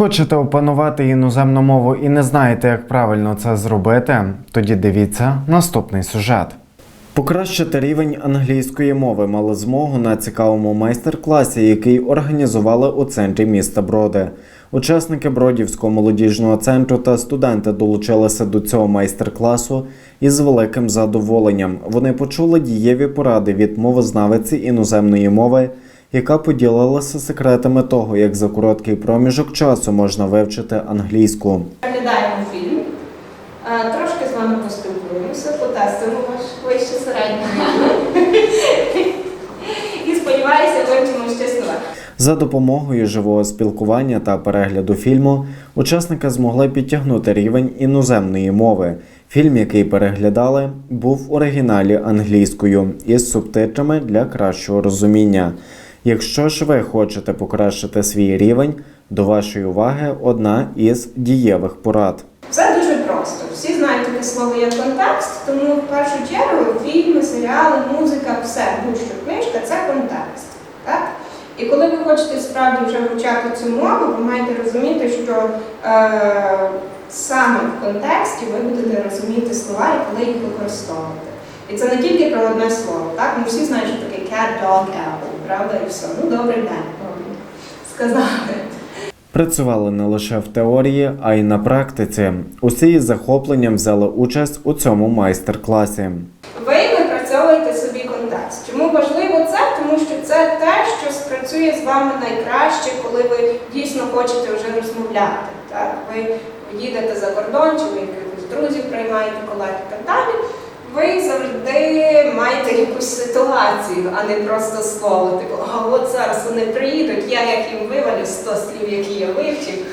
Хочете опанувати іноземну мову і не знаєте, як правильно це зробити? Тоді дивіться наступний сюжет. Покращити рівень англійської мови мали змогу на цікавому майстер-класі, який організували у центрі міста Броди. Учасники Бродівського молодіжного центру та студенти долучилися до цього майстер-класу із великим задоволенням. Вони почули дієві поради від мовознавиці іноземної мови, яка поділилася секретами того, як за короткий проміжок часу можна вивчити англійську. Переглядаємо фільм, е, трошки з вами поспілкуємося, потестимо ваш вище середній. І сподіваюся, вивчимо ще слова. За допомогою живого спілкування та перегляду фільму учасники змогли підтягнути рівень іноземної мови. Фільм, який переглядали, був в оригіналі англійською із субтитрами для кращого розуміння. Якщо ж ви хочете покращити свій рівень, до вашої уваги одна із дієвих порад. Все дуже просто. Всі знають таке слово як контекст, тому в першу чергу фільми, серіали, музика, все, будь-що книжка це контекст. Так? І коли ви хочете справді вже вивчати цю мову, ви маєте розуміти, що е, саме в контексті ви будете розуміти слова і коли їх використовувати. І це не тільки про одне слово. Так? Ми всі знають, що таке cat, dog, apple, правда? І все. Ну, добрий день. Сказали. Працювали не лише в теорії, а й на практиці. Усі із захопленням взяли участь у цьому майстер-класі. Ви випрацьовуєте собі контекст. Чому важливо це? Тому що це те, що спрацює з вами найкраще, коли ви дійсно хочете вже розмовляти. Так? Ви їдете за кордон, чи ви якихось друзів приймаєте колег і так далі. Ви завжди маєте якусь ситуацію, а не просто слово. Типу, а от зараз вони приїдуть, я як їм вивалю 100 слів, які я вивчив.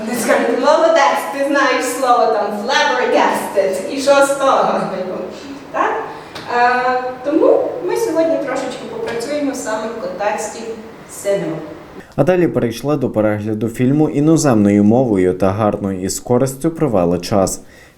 Вони скажуть, молодець, ти знаєш слово там flabbergasted, і що з того? Типу, Так? Е, тому ми сьогодні трошечки попрацюємо саме в контексті синема. А далі перейшли до перегляду фільму іноземною мовою та гарно і з користю провели час.